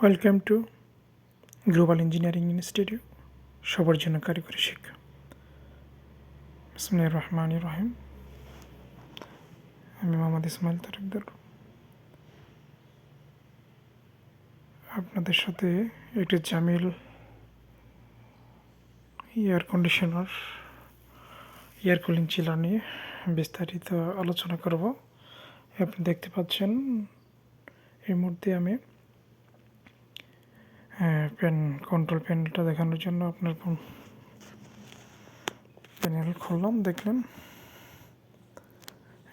Welcome to global engineering institute সবার জন্য কারিগরি শিক্ষা। বিসমুল্লাহির রহমান রহিম। আমি মোহাম্মদ ইসমাইল তারেকদার আপনাদের সাথে একটি Jamil air conditioner air cooling chiller নিয়ে বিস্তারিত আলোচনা করব। আপনি দেখতে পাচ্ছেন, এই মুহূর্তে আমি পেন কন্ট্রোল প্যানেলটা দেখানোর জন্য আপনার প্যানেল খুললাম, দেখলেন।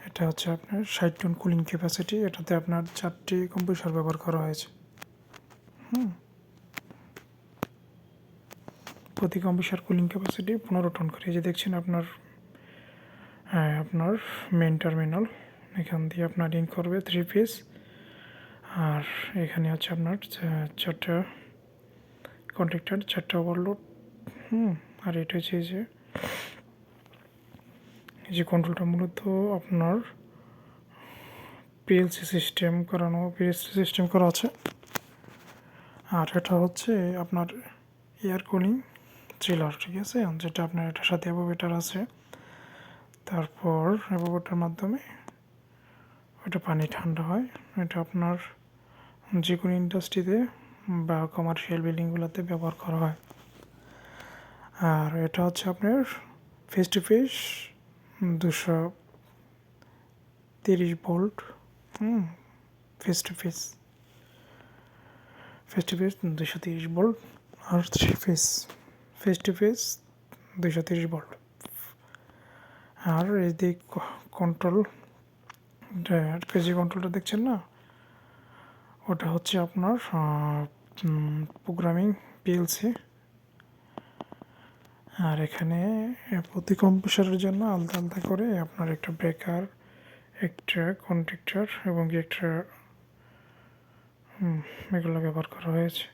এটা হচ্ছে আপনার ষাট টন কুলিং ক্যাপাসিটি এটাতে আপনার চারটি কম্প্রেসার ব্যবহার করা হয়েছে। হুম। প্রতি কম্প্রেসার কুলিং ক্যাপাসিটি পনেরো টন করে। এই যে দেখছেন আপনার হ্যাঁ আপনার মেন টার্মিনাল এখান দিয়ে আপনার ইন করবে থ্রি পিস আর এখানে হচ্ছে আপনার চারটা কন্ট্রাক্টর চারটা ওভারলোড হুম, আর এটা হচ্ছে যে যে কন্ট্রোলটা মূলত আপনার পিএলসি সিস্টেম করানো পিএলসি সিস্টেম করা আছে। আর এটা হচ্ছে আপনার এয়ার কুলিং চিলার ঠিক আছে? যেটা আপনার এটার সাথে অ্যাভোভেটার আছে। তারপর অ্যাভোভেটার মাধ্যমে ওটা পানি ঠান্ডা হয়। এটা আপনার যে কোনো ইন্ডাস্ট্রিতে বা কমার্শিয়াল বিল্ডিংগুলোতে ব্যবহার করা হয়। আর এটা হচ্ছে আপনার ফেস টু ফেস দুশো তিরিশ volt, hmm phase to phase phase to phase দুশো তিরিশ volt, R three phase phase to phase দুশো তিরিশ ভোল্ট। আর এই দিক কন্ট্রোল কেজি কন্ট্রোলটা দেখছেন না, ওটা হচ্ছে আপনার প্রোগ্রামিং পিএলসি আর এখানে প্রতি কম্পিউটারের জন্য আলাদা আলাদা করে আপনার একটা ব্রেকার একটা কন্ট্রাক্টর এবং একটা এগুলো ব্যবহার করা হয়েছে।